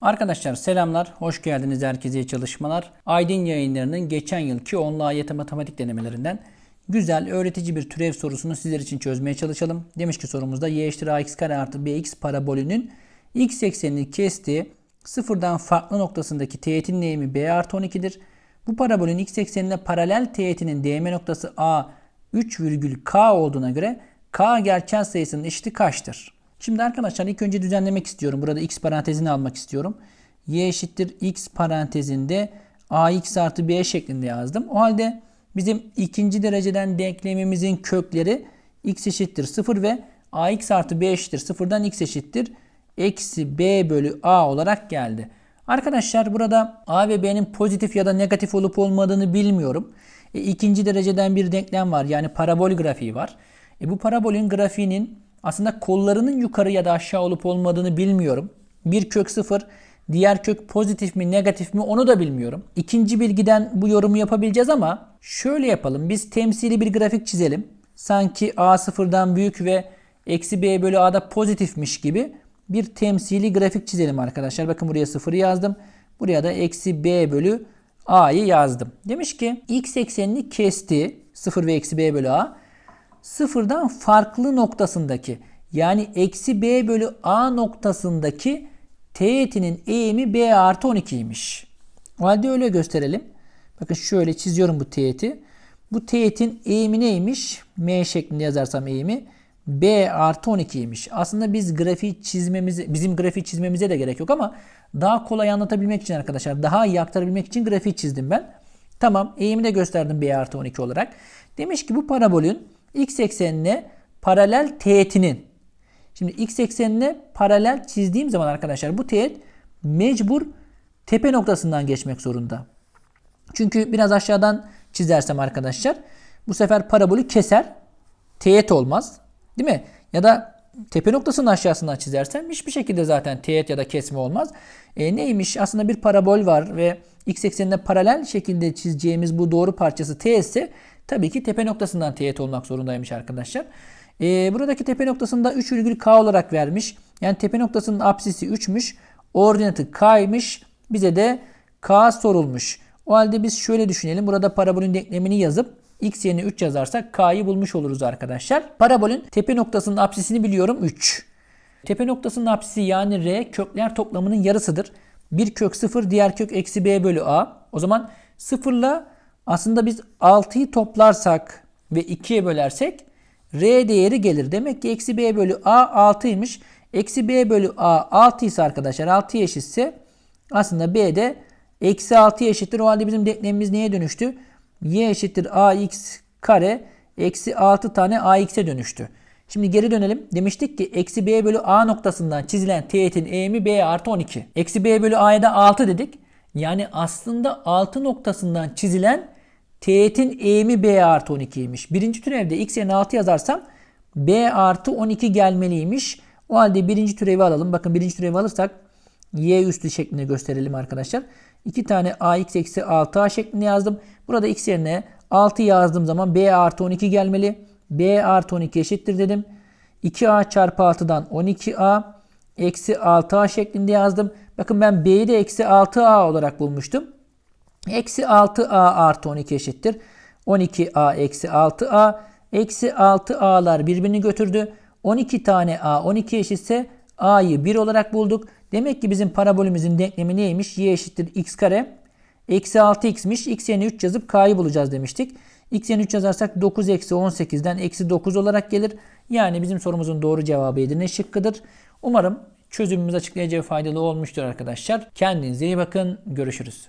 Arkadaşlar selamlar, hoş geldiniz herkese çalışmalar. Aydın yayınlarının geçen yılki onlu AYT matematik denemelerinden güzel, öğretici bir türev sorusunu sizler için çözmeye çalışalım. Demiş ki sorumuzda y eşittir ax kare artı bx parabolünün x eksenini kestiği sıfırdan farklı noktasındaki teğetin eğimi b artı 12'dir. Bu parabolün x eksenine paralel teğetinin DM noktası a 3 virgül k olduğuna göre k gerçel sayısının eşiti kaçtır? Şimdi arkadaşlar ilk önce düzenlemek istiyorum. Burada x parantezini almak istiyorum. y eşittir x parantezinde ax artı b şeklinde yazdım. O halde bizim ikinci dereceden denklemimizin kökleri x eşittir 0 ve ax artı b eşittir 0'dan x eşittir eksi b bölü a olarak geldi. Arkadaşlar burada a ve b'nin pozitif ya da negatif olup olmadığını bilmiyorum. E, ikinci dereceden bir denklem var. Yani parabol grafiği var. E, bu parabolün grafiğinin aslında kollarının yukarı ya da aşağı olup olmadığını bilmiyorum. Bir kök sıfır, diğer kök pozitif mi negatif mi onu da bilmiyorum. İkinci bilgiden bu yorumu yapabileceğiz ama şöyle yapalım. Biz temsili bir grafik çizelim. Sanki a sıfırdan büyük ve eksi b bölü a'da pozitifmiş gibi bir temsili grafik çizelim arkadaşlar. Bakın buraya sıfırı yazdım. Buraya da eksi b bölü a'yı yazdım. Demiş ki x eksenini kesti. 0 ve eksi b bölü a sıfırdan farklı noktasındaki yani eksi b bölü a noktasındaki teğetinin eğimi b artı 12'ymiş. O halde öyle gösterelim. Bakın şöyle çiziyorum bu teğeti. Bu teğetin eğimi neymiş? M şeklinde yazarsam eğimi b artı 12'ymiş. Aslında biz grafiği çizmemize, bizim grafiği çizmemize de gerek yok ama daha kolay anlatabilmek için arkadaşlar, daha iyi aktarabilmek için grafiği çizdim ben. Tamam, eğimi de gösterdim b artı 12 olarak. Demiş ki bu parabolün x eksenine paralel teğetinin Şimdi x eksenine paralel çizdiğim zaman arkadaşlar bu teğet mecbur tepe noktasından geçmek zorunda. Çünkü biraz aşağıdan çizersem arkadaşlar bu sefer parabolü keser. Teğet olmaz. Değil mi? Ya da tepe noktasının aşağısından çizersem hiçbir şekilde zaten teğet ya da kesme olmaz. E, neymiş? Aslında bir parabol var ve x eksenine paralel şekilde çizeceğimiz bu doğru parçası t ise tabii ki tepe noktasından teğet olmak zorundaymış arkadaşlar. E, buradaki tepe noktasında 3,k olarak vermiş. Yani tepe noktasının apsisi 3'müş. Ordinatı k'ymış. Bize de k sorulmuş. O halde biz şöyle düşünelim. Burada parabolün denklemini yazıp x yerine 3 yazarsak k'yı bulmuş oluruz arkadaşlar. Parabolün tepe noktasının apsisini biliyorum 3. Tepe noktasının apsisi yani r kökler toplamının yarısıdır. Bir kök 0 diğer kök eksi b bölü a. O zaman 0 ile aslında biz 6'yı toplarsak ve 2'ye bölersek r değeri gelir. Demek ki eksi b bölü a 6'ymış. Eksi b bölü a 6 ise arkadaşlar 6 eşitse aslında b de eksi 6 eşittir. O halde bizim denklemimiz neye dönüştü? y eşittir ax kare eksi 6 tane ax'e dönüştü. Şimdi geri dönelim. Demiştik ki eksi b bölü a noktasından çizilen teğetin eğimi b artı 12. Eksi b bölü a'ya da 6 dedik. Yani aslında 6 noktasından çizilen teğetin eğimi b artı 12'ymiş. Birinci türevde x yerine 6 yazarsam b artı 12 gelmeliymiş. O halde birinci türevi alalım. Bakın birinci türevi alırsak y üstü şeklinde gösterelim arkadaşlar. 2 tane ax eksi 6a şeklinde yazdım. Burada x yerine 6 yazdığım zaman b artı 12 gelmeli. b artı 12 eşittir dedim. 2a çarpı 6'dan 12a eksi 6a şeklinde yazdım. Bakın ben b'yi de eksi 6a olarak bulmuştum. Eksi 6a artı 12 eşittir. 12a eksi 6a. Eksi 6a'lar birbirini götürdü. 12 tane a 12 eşitse a'yı 1 olarak bulduk. Demek ki bizim parabolümüzün denklemi neymiş? y eşittir x kare. Eksi 6x'miş. x yerine 3 yazıp k'yı bulacağız demiştik. x yerine 3 yazarsak 9 eksi 18'den eksi 9 olarak gelir. Yani bizim sorumuzun doğru cevabı Edirne şıkkıdır. Umarım çözümümüz açıklayıcı ve faydalı olmuştur arkadaşlar. Kendinize iyi bakın. Görüşürüz.